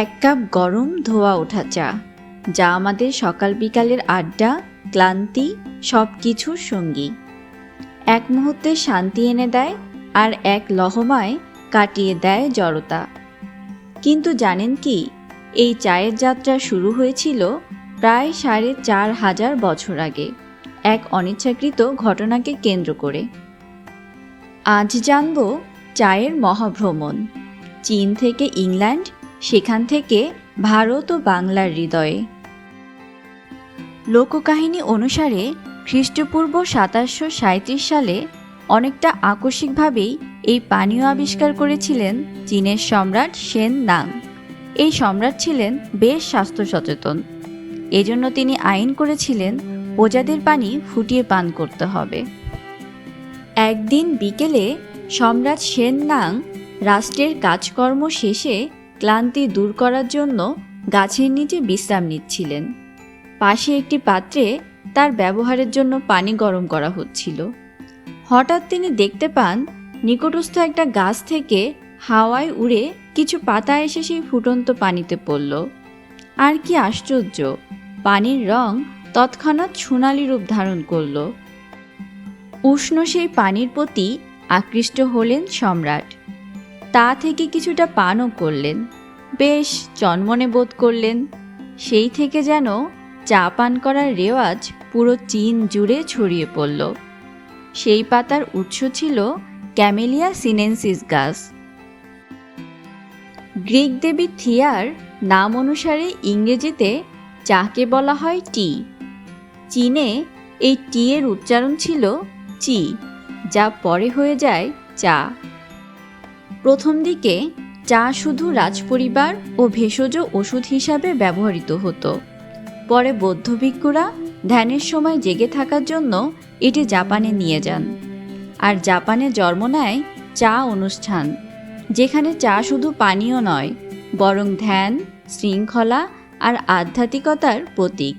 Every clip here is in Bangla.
এক কাপ গরম ধোয়া ওঠা চা, যা আমাদের সকাল বিকালের আড্ডা, ক্লান্তি সব কিছুর সঙ্গী। এক মুহূর্তে শান্তি এনে দেয় আর এক লহমায় কাটিয়ে দেয় জড়তা। কিন্তু জানেন কি, এই চায়ের যাত্রা শুরু হয়েছিল প্রায় সাড়ে চার হাজার বছর আগে এক অনিচ্ছাকৃত ঘটনাকে কেন্দ্র করে। আজ জানব চায়ের মহাভ্রমণ, চীন থেকে ইংল্যান্ড সেখান থেকে ভারত ও বাংলার হৃদয়ে। লোককাহিনী অনুসারে খ্রিস্টপূর্ব সাতাশশো সাঁত্রিশ সালে অনেকটা আকস্মিকভাবেই এই পানীয় আবিষ্কার করেছিলেন চীনের সম্রাট সেন নাং। এই সম্রাট ছিলেন বেশ স্বাস্থ্য সচেতন এজন্য তিনি আইন করেছিলেন, প্রজাদের পানি ফুটিয়ে পান করতে হবে। একদিন বিকেলে সম্রাট সেন নাং রাষ্ট্রের কাজকর্ম শেষে ক্লান্তি দূর করার জন্য গাছের নিচে বিশ্রাম নিচ্ছিলেন। পাশে একটি পাত্রে তার ব্যবহারের জন্য পানি গরম করা হচ্ছিল। হঠাৎ তিনি দেখতে পান, নিকটস্থ একটা গাছ থেকে হাওয়ায় উড়ে কিছু পাতা এসে সেই ফুটন্ত পানিতে পড়ল। আর কি আশ্চর্য, পানির রং তৎক্ষণাৎ সোনালি রূপ ধারণ করল। উষ্ণ সেই পানির প্রতি আকৃষ্ট হলেন সম্রাট। তা থেকে কিছুটা পানও করলেন। বেশ চনমনে বোধ করলেন, সেই থেকে যেন চা পান করার রেওয়াজ পুরো চীন জুড়ে ছড়িয়ে পড়ল। সেই পাতার উৎস ছিল ক্যামেলিয়া সিনেন্সিস গাছ। গ্রিক দেবী থিয়ার নাম অনুসারে ইংরেজিতে চাকে বলা হয় টি। চীনে এই টি এর উচ্চারণ ছিল চি, যা পরে হয়ে যায় চা। প্রথম দিকে চা শুধু রাজপরিবার ও ভেষজ ওষুধ হিসাবে ব্যবহৃত হতো। পরে বৌদ্ধ ভিক্ষুরা ধ্যানের সময় জেগে থাকার জন্য এটি জাপানে নিয়ে যান। আর জাপানে জন্ম নেয় চা অনুষ্ঠান, যেখানে চা শুধু পানীয় নয়, বরং ধ্যান, শৃঙ্খলা আর আধ্যাত্মিকতার প্রতীক।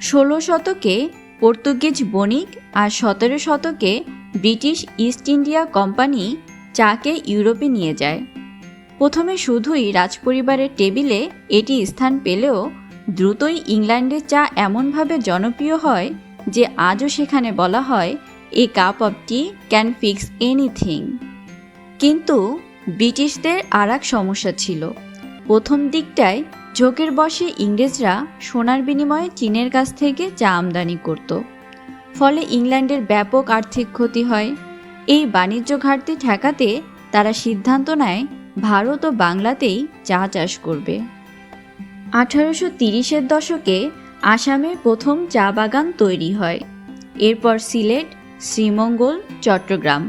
ষোলো শতকে পর্তুগিজ বণিক আর সতেরো শতকে ব্রিটিশ ইস্ট ইন্ডিয়া কোম্পানি চাকে ইউরোপে নিয়ে যায়। প্রথমে শুধুই রাজপরিবারের টেবিলে এটি স্থান পেলেও দ্রুতই ইংল্যান্ডের চা এমনভাবে জনপ্রিয় হয় যে আজও সেখানে বলা হয়, a cup of tea can fix anything. কিন্তু ব্রিটিশদের আর এক সমস্যা ছিল। প্রথম দিকটায় ঝোঁকের বসে ইংরেজরা সোনার বিনিময়ে চীনের কাছ থেকে চা আমদানি করত। ফলে ইংল্যান্ডের ব্যাপক আর্থিক ক্ষতি হয়। এই বাণিজ্য ঘাটতি ঠেকাতে তারা সিদ্ধান্ত নেয়, ভারত ও বাংলাতেই চা চাষ করবে। আঠারোশো তিরিশের দশকে আসামে প্রথম চা বাগান তৈরি হয়। এরপর সিলেট, শ্রীমঙ্গল, চট্টগ্রাম।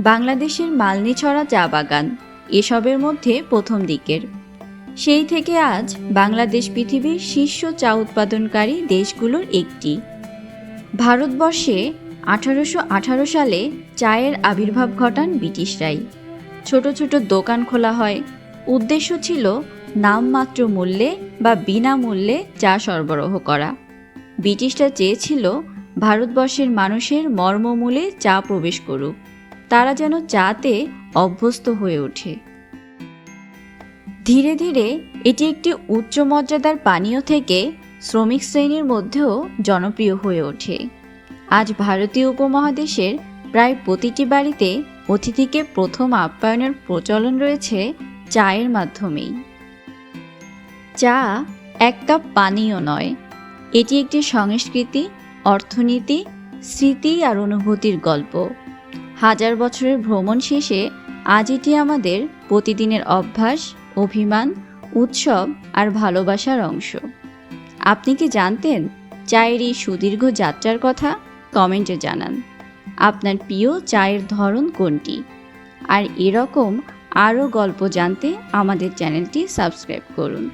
বাংলাদেশের মালনীছড়া চা বাগান, এসবের মধ্যে প্রথম দিকের। সেই থেকে আজ বাংলাদেশ পৃথিবীর শীর্ষ চা উৎপাদনকারী দেশগুলোর একটি। ভারতবর্ষে আঠারোশো আঠারো সালে চায়ের আবির্ভাব ঘটান ব্রিটিশরাই। ছোট ছোট দোকান খোলা হয়। উদ্দেশ্য ছিল নামমাত্র মূল্যে বা বিনামূল্যে চা সরবরাহ করা। ব্রিটিশরা চেয়েছিল ভারতবর্ষের মানুষের মর্মমূলে চা প্রবেশ করুক। তারা যেন চাতে অভ্যস্ত হয়ে ওঠে। ধীরে ধীরে এটি একটি উচ্চ মর্যাদার পানীয় থেকে শ্রমিক শ্রেণির মধ্যেও জনপ্রিয় হয়ে ওঠে। আজ ভারতীয় উপমহাদেশের প্রায় প্রতিটি বাড়িতে অতিথিকে প্রথম আপ্যায়নের প্রচলন রয়েছে চায়ের মাধ্যমেই। চা এক কাপ পানীয় নয়। এটি একটি সংস্কৃতি, অর্থনীতি, স্মৃতি আর অনুভূতির গল্প। হাজার বছরের ভ্রমণ শেষে আজ এটি আমাদের প্রতিদিনের অভ্যাস, অভিমান, উৎসব আর ভালোবাসার অংশ। আপনি কি জানতেন চায়ের এই সুদীর্ঘ যাত্রার কথা? কমেন্টে জানান, আপনার প্রিয় চায়ের ধরন কোনটি? আর এরকম আরও গল্প জানতে আমাদের চ্যানেলটি সাবস্ক্রাইব করুন।